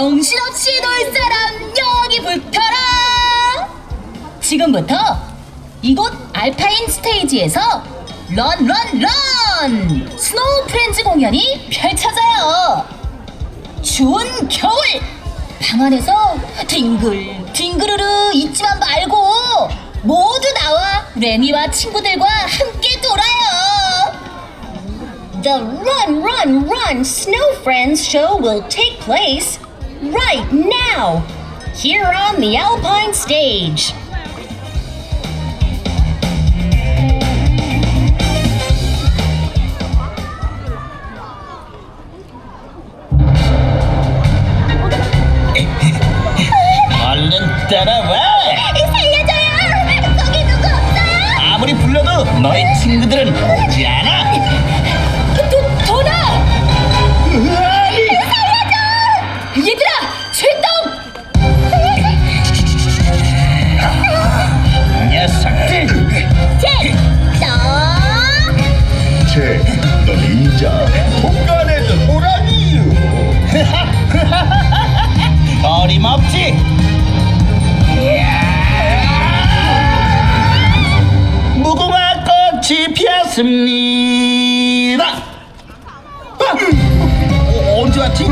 정신없이 놀 사람 여기 붙어라! 지금부터 이곳 알파인 스테이지에서 런, 런, 런! 스노우 프렌즈 공연이 펼쳐져요! 추운 겨울! 방 안에서 뒹글, 뒹그르르 있지만 말고 모두 나와 레미와 친구들과 함께 놀아요! The Run, Run, Run Snow Friends show will take place right now here on the Alpine stage. 얼른 따라와 살려줘요! 거기 누구 없어요? 아무리 불러도 너의 친구들은 아! 어, 언제 왔지?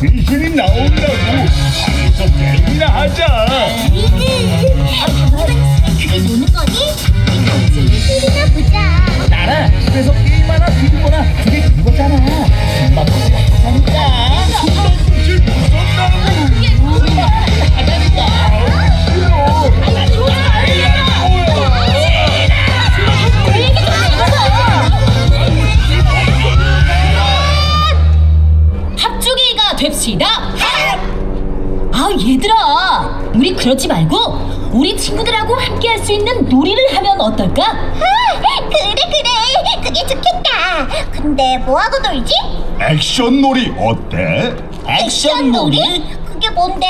숨바꼭질만 하면 귀신이 나온다고 방에서 근데 뭐하고 놀지? 액션 놀이 어때? 액션 놀이? 그게 뭔데?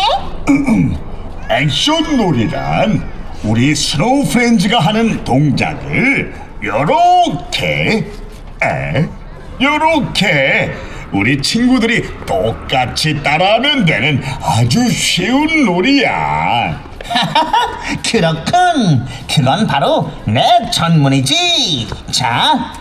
액션 놀이란 우리 스노우 프렌즈가 하는 동작을 요렇게 에 요렇게 우리 친구들이 똑같이 따라하면 되는 아주 쉬운 놀이야. 그렇군. 그건 바로 내 전문이지. 자,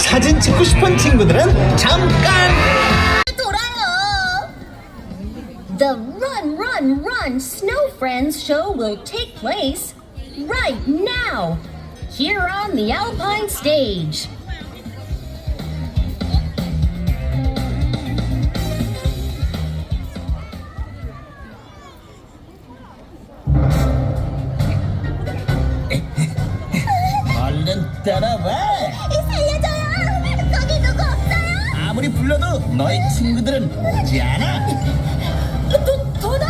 사진 찍고 싶은 친구들은 잠깐 돌아요. The Run Run Run Snow Friends show will take place right now here on the Alpine stage. 불러도 너희 친구들은 오지 않아. 도, 도다!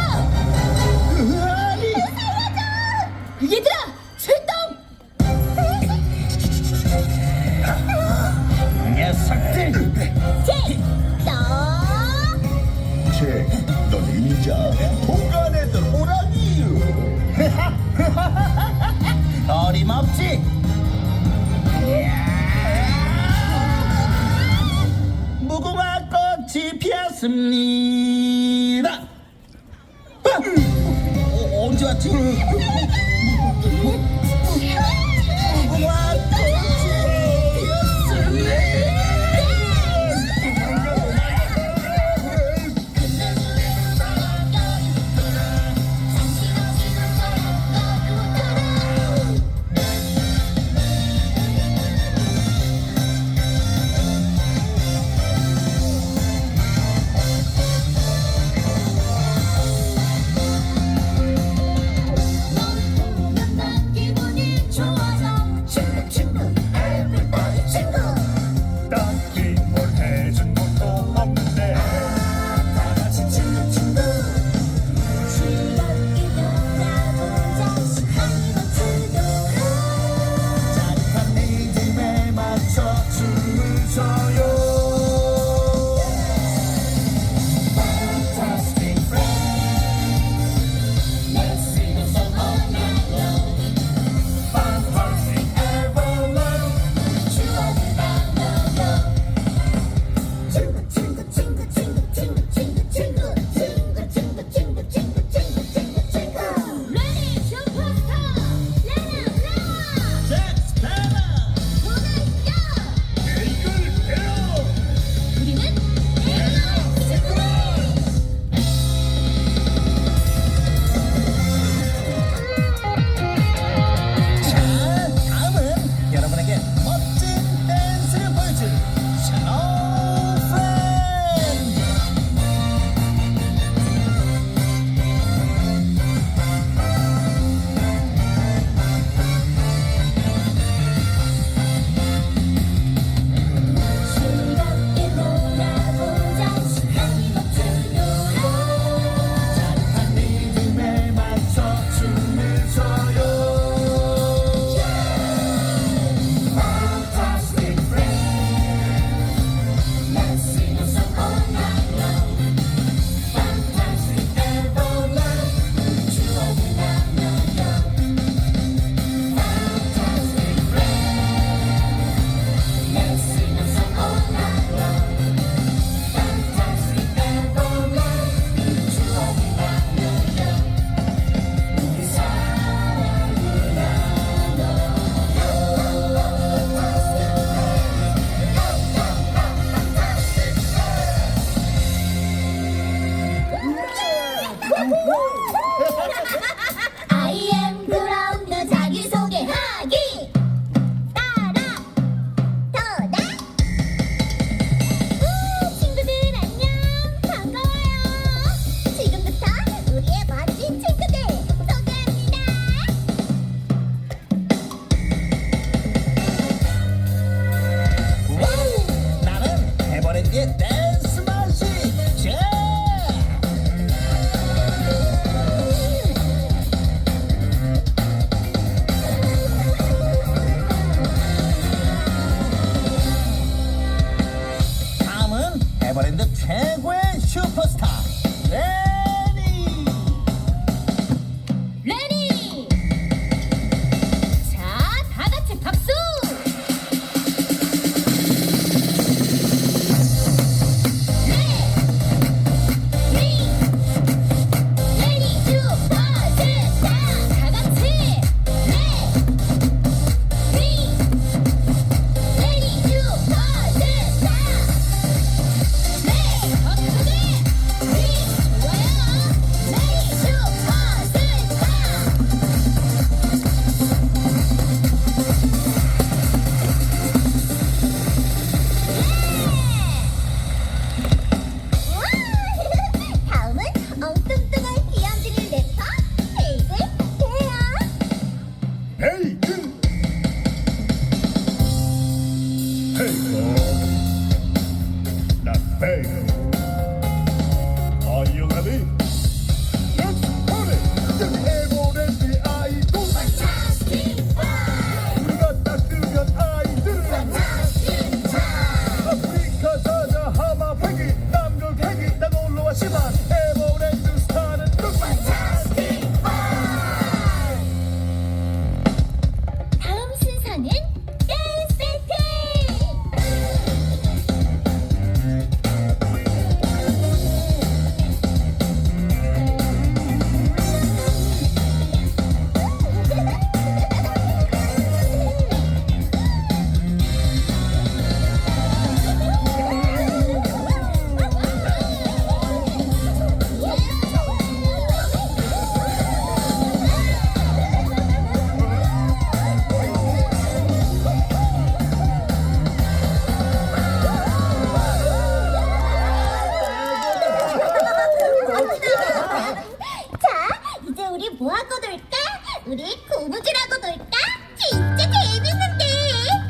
우리 고무줄하고 놀까? 진짜 재밌는데!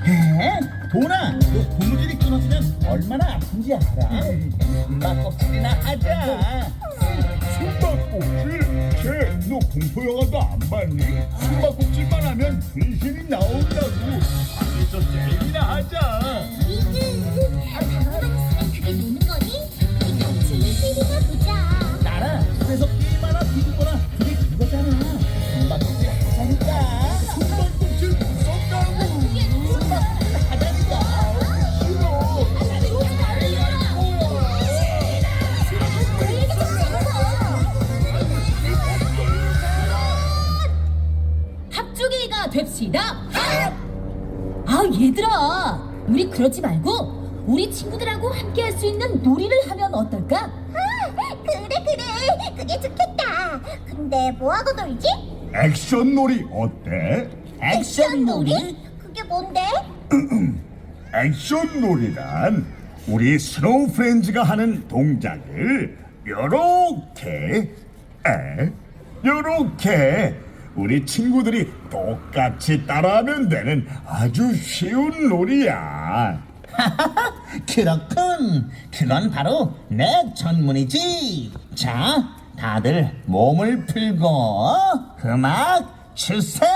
에? 도나, 너 고무줄이 끊어지면 얼마나 아픈지 알아? 숨바꼭질이나 하자. 숨바꼭질? 쟤 너 공포 영화도 안 봤니? 숨바꼭질만 하면 귀신이 나온다고 방에서 게임이나 하자 됩시다. 아 얘들아, 우리 그러지 말고 우리 친구들하고 함께 할 수 있는 놀이를 하면 어떨까? 아, 그래 그래 그게 좋겠다 근데 뭐하고 놀지? 액션 놀이 어때? 액션 놀이? 그게 뭔데? 액션 놀이란 우리 스노우 프렌즈가 하는 동작을 요렇게 에 요렇게 우리 친구들이 똑같이 따라하면 되는 아주 쉬운 놀이야. 그렇군. 그건 바로 내 전문이지. 자, 다들 몸을 풀고 음악 주세요.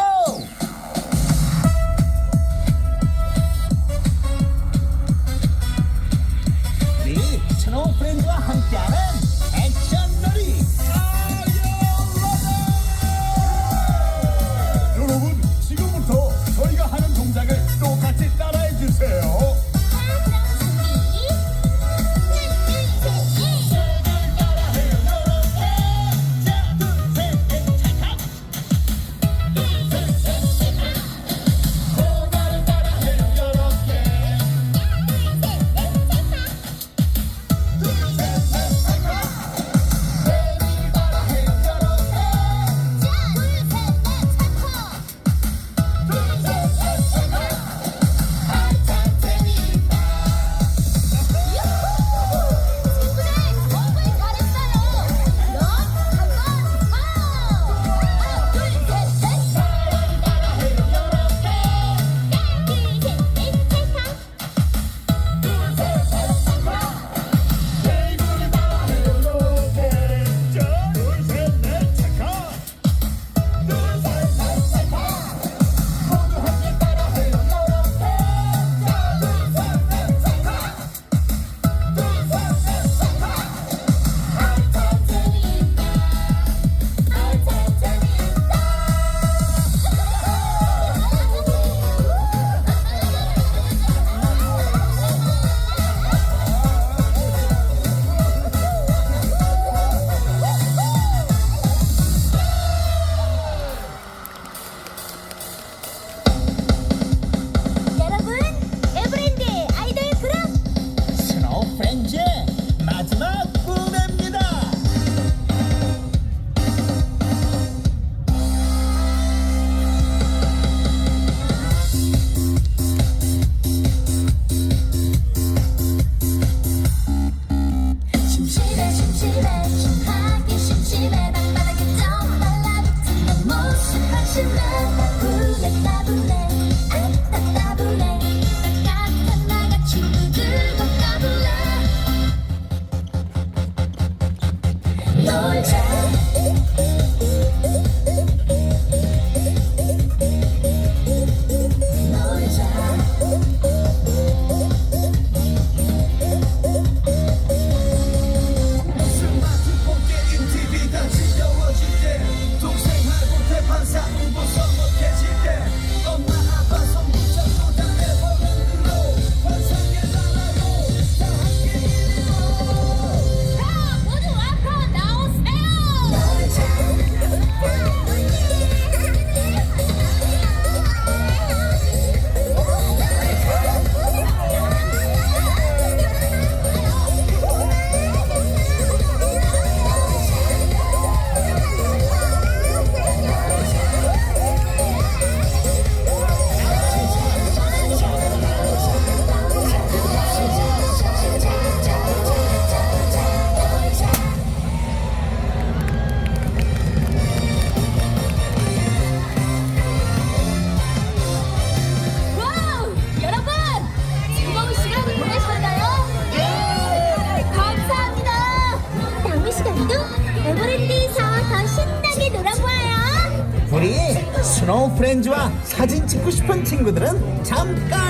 친구들은 잠깐